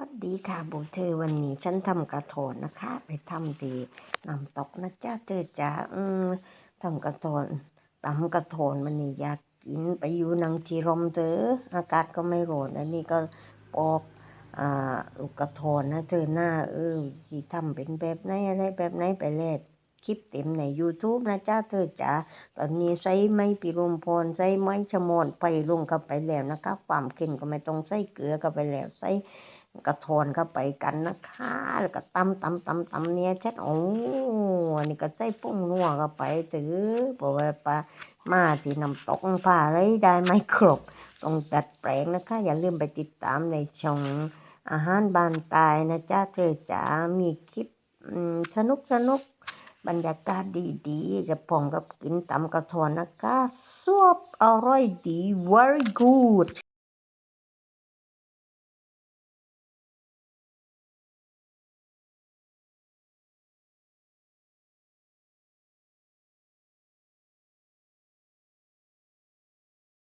วัสดีค่ะบุเธอวันนี้ฉันทำกระโถนนะคะ ไปทำที่น้ำตกนะจ้าเธอจ๋าอืมทำกระโถนตำกระโถนมันนี่อยากกินไปอยู่นังทีรมเธออากาศก็ไม่ร้อนอันนี้ก็ปอกอ่าลูกกระโถนนะเธอหน้าเออที่ทำเป็นแบบไหนอะไรแบบไหนไปเล่ คลิปเต็มใน YouTube นะจ้าเธอจ๋าตอนนี้ใส่ไม้ปิรุมพรใส่ไม้ชะมอนไปลงเข้าไปแล้วนะคะ ความเค็มก็ไม่ต้องใส่เกลือเข้าไปแล้วใส่กระโทนเข้าไปกันนะคะ แล้วก็ตำตำตำตำเนี่ยชัดโอ้อันนี้ก็ใส่ปุ้งนัวเข้าไปถือบอกว่าปลามาที่น้ำตกปลาอะไรได้ไม่ครบต้องดัดแปลงนะคะ อย่าลืมไปติดตามในช่องอาหารบานตายนะจ้าเธอจ๋ามีคลิปสนุกสนุก บรรยากาศดีๆกับผมกับกินตำกระทอนนะคะสวบอร่อยดี very good